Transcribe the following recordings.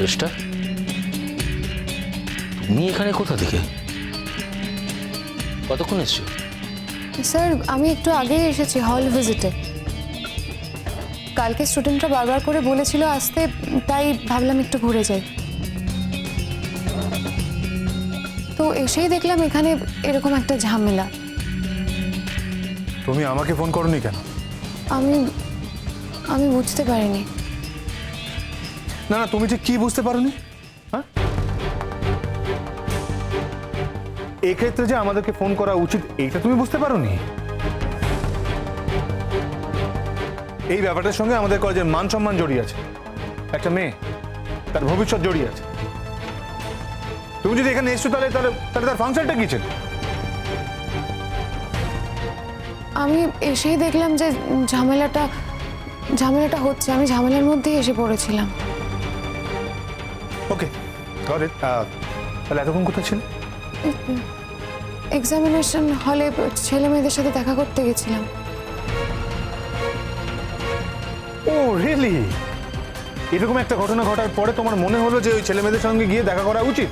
শ্রেষ্ঠা? তুমি এখানে কোথা থেকে? কতক্ষণ এসছো? স্যার আমি একটু আগেই এসেছি হল ভিজিটে কালকে স্টুডেন্টরা বারবার করে বলেছিল আসতে তাই ভাবলাম একটু ঘুরে যাই। তো এসেই দেখলাম এখানে এরকম একটা ঝামেলা। তুমি আমাকে ফোন করনি কেন? আমি আমি বুঝতে পারিনি। না না, তুমি ঠিক কি বুঝতে পারোনি? হ্যাঁ? এক্ষেত্রে যে আমাদেরকে ফোন করা উচিত, এইটা তুমি বুঝতে পারোনি? এই ব্যাপারটার সঙ্গে আমাদের কলেজের মান সম্মান জড়িয়ে আছে। একটা মেয়ে, তার ভবিষ্যৎ জড়িয়ে আছে। তুমি যদি এখানে এসছো তাহলে তাহলে তাহলে তার ফাংশনটা কি ছিল? আমি এসেই দেখলাম যে ঝামেলাটা ঝামেলাটা হচ্ছে, আমি ঝামেলার মধ্যেই এসে পড়েছিলাম। ওকে গট ইট তাহলে এতক্ষণ কোথায় ছিল? এক্সামিনেশন হলে ছেলে মেয়েদের সাথে দেখা করতে গেছিলাম। ও রিয়েলি এরকম একটা ঘটনা ঘটার পরে তোমার মনে হলো যে ওই ছেলে মেয়েদের সঙ্গে গিয়ে দেখা করা উচিত?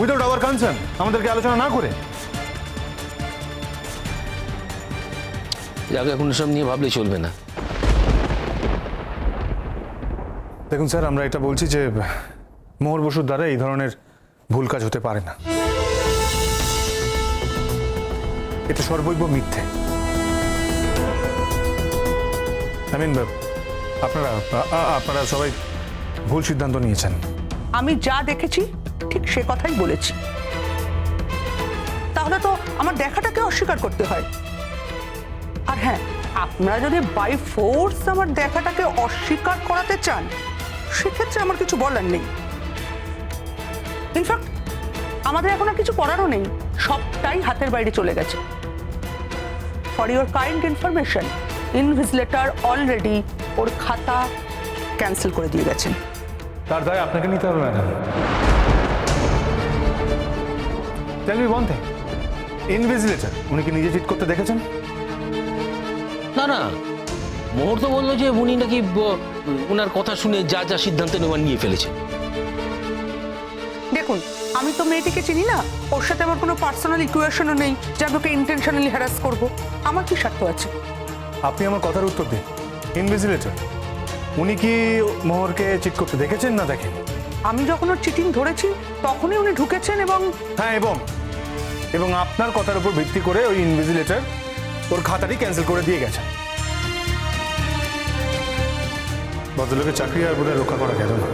উইদাউট আওয়ার কনসার্ন আমাদেরকে আলোচনা না করে? যাকে এখন সব নিয়ে ভাবলে চলবে না। দেখুন স্যার, আমরা এটা বলছি যে মোহর বসুর দ্বারা এই ধরনের ভুল কাজ হতে পারে না। এটা সর্বৈব মিথ্যে। আপনারা আপনারা সবাই ভুল সিদ্ধান্ত নিয়েছেন। আমি যা দেখেছি, ঠিক সে কথাই বলেছি। তাহলে তো আমার দেখাটাকে অস্বীকার করতে হয়। আর হ্যাঁ আপনারা যদি বাই ফোর্স আমার দেখাটাকে অস্বীকার করাতে চান সেক্ষেত্রে আমার কিছু বলার নেই। ইনফ্যাক্ট আমাদের এখন আর কিছু করারও নেই। সবটাই হাতের বাইরে চলে গেছে। For your kind information invigilator already ওর খাতা ক্যান্সেল করে দিয়ে গেছেন তার দায় আপনাকে নিতে হবে madam tell me one thing invigilator উনি কি নিজে চিট করতে দেখেছেন? না না। মোহর তো বলল যে উনি নাকি ওনার কথা শুনে যা যা সিদ্ধান্ত নেওয়ার নিয়ে ফেলেছে। দেখুন আমি তো মেয়েটিকে চিনি না। ওর সাথে আমার কোনো পার্সোনাল ইকুয়েশনও নেই যে আমি ওকে ইন্টেনশনালি হ্যারাস করব। আমার কি স্বার্থ আছে? আপনি আমার কথার উত্তর দিন। ইনভিজিলেটর উনি কি মোহরকে চিট করতে দেখেছেন না দেখেন? আমি যখন ওর চিটিং ধরেছি তখনই উনি ঢুকেছেন এবং হ্যাঁ এবং এবং আপনার কথার উপর ভিত্তি করে ওই ইনভিজিলেটর ওর খাতাটি ক্যান্সেল করে দিয়ে গেছেন ভদ্রলোকের চাকরি আর বোধহয় রক্ষা করা গেল না।